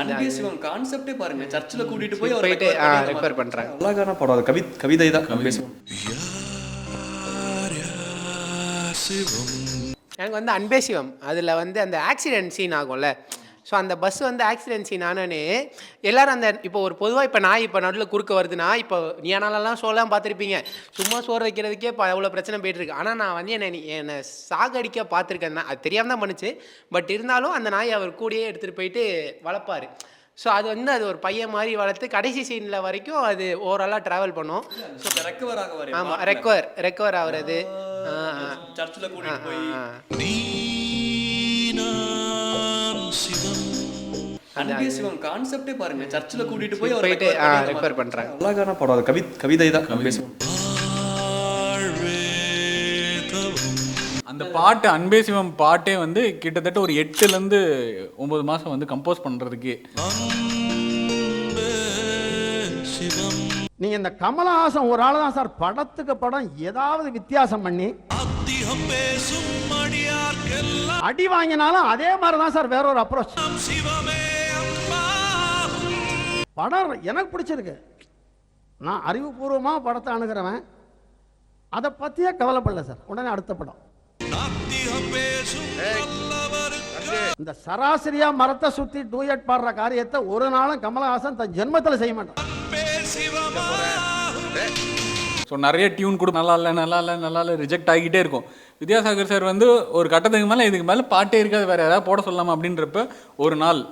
அன்பே சிவம் கான்செப்டே பாருங்க. சர்ச்சில் கூட்டிட்டு போய் அவர் போயிட்டு அழகான படம். அது கவி கவிதை தான். எனக்கு வந்து அன்பே சிவம். அதில் வந்து அந்த ஆக்சிடென்ட் சீன் ஆகும்ல. ஸோ அந்த பஸ் வந்து ஆக்சிடென்ட் சீன் ஆனோடனே எல்லாரும் அந்த இப்போ ஒரு பொதுவாக இப்போ நாய் இப்போ நடுவில் குறுக்க வருதுன்னா இப்போ நீ ஆனாலெல்லாம் ஷோலாம் பார்த்துருப்பீங்க. சும்மா சோறு வைக்கிறதுக்கே இப்போ அவ்வளோ பிரச்சனை போயிட்டு இருக்கு. ஆனால் நான் வந்து என்னை நீ- என்னை சாகடிக்க பார்த்துருக்கேன் தான் அது தெரியாமல் தான் பண்ணுச்சு. பட் இருந்தாலும் அந்த நாய் அவர் கூடயே எடுத்துகிட்டு போயிட்டு வளர்ப்பார். ஸோ அது வந்து அது ஒரு பையன் மாதிரி வளர்த்து கடைசி சீனில் வரைக்கும் அது ஓவராலாக ட்ராவல் பண்ணும். ஸோ ரெக்கவர் ஆக வர ஆமாம் ரெக்கவர் ரெக்கவர் ஆகுறது. சர்ச்சில் அன்பே சிவம் கான்செப்டே பாருங்க. சர்ச்சில் கூட்டிட்டு போய் போயிட்டு மாதிரி- பண்ணுறாங்க அழகான படம் கவி கவிதை தான். அன்பே சிவம் அந்த பாட்டு அன்பே சிவம் பாட்டே வந்து கிட்டத்தட்ட ஒரு எட்டுலேருந்து ஒன்பது மாதம் வந்து கம்போஸ் பண்ணுறதுக்கு நீங்க இந்த கமலஹாசன் ஒரு ஆள் தான் சார். படத்துக்கு படம் ஏதாவது வித்தியாசம் பண்ணி அடி வாங்கினாலும் அதே மாதிரி தான் சார். வேற ஒரு அப்ரோச் படம் எனக்கு பிடிச்சிருக்கு. நான் அறிவுபூர்வமாக படத்தை அணுகிறவன். அதை பற்றியே கவலைப்படல சார். உடனே அடுத்த படம். இந்த சராசரியா மரத்தை சுத்தி டூயட் பாடுற காரியத்தை ஒரு நாளும் கமலஹாசன் தன் ஜென்மத்தில் செய்ய மாட்டான். ஸோ நிறைய டியூன் கூட நல்லா இல்லை நல்லா இல்லை நல்லா இல்லை ரிஜெக்ட் ஆகிக்கிட்டே இருக்கும். வித்யாசாகர் சார் வந்து ஒரு கட்டத்துக்கு மேலே இதுக்கு மேலே பாட்டே இருக்காது வேறு யாராவது போட சொல்லலாமா அப்படின்றப்ப ஒரு நாள்.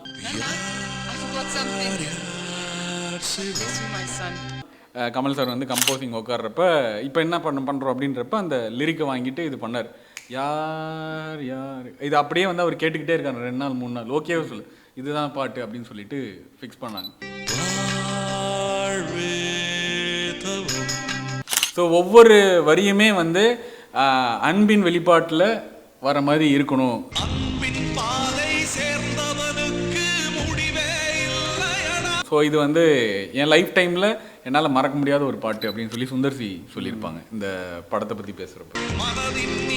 கமல் சார் வந்து கம்போசிங் உட்கார்றப்ப இப்போ என்ன பண்ண பண்ணுறோம் அப்படின்றப்ப அந்த லிரிக்கை வாங்கிட்டு இது பண்ணார். யார் யார்? இது அப்படியே வந்து அவர் கேட்டுக்கிட்டே இருக்காரு ரெண்டு நாள் மூணு நாள். ஓகேவே சொல்லு. இதுதான் பாட்டு அப்படின்னு சொல்லிட்டு ஃபிக்ஸ் பண்ணாங்க. ஸோ ஒவ்வொரு வரியுமே வந்து அன்பின் வெளிப்பாட்டில் வர மாதிரி இருக்கணும். ஸோ இது வந்து என் லைஃப் டைமில் என்னால் மறக்க முடியாத ஒரு பாட்டு அப்படின்னு சொல்லி சுந்தர்சி சொல்லியிருப்பாங்க. இந்த படத்தை பற்றி பேசுகிறப்ப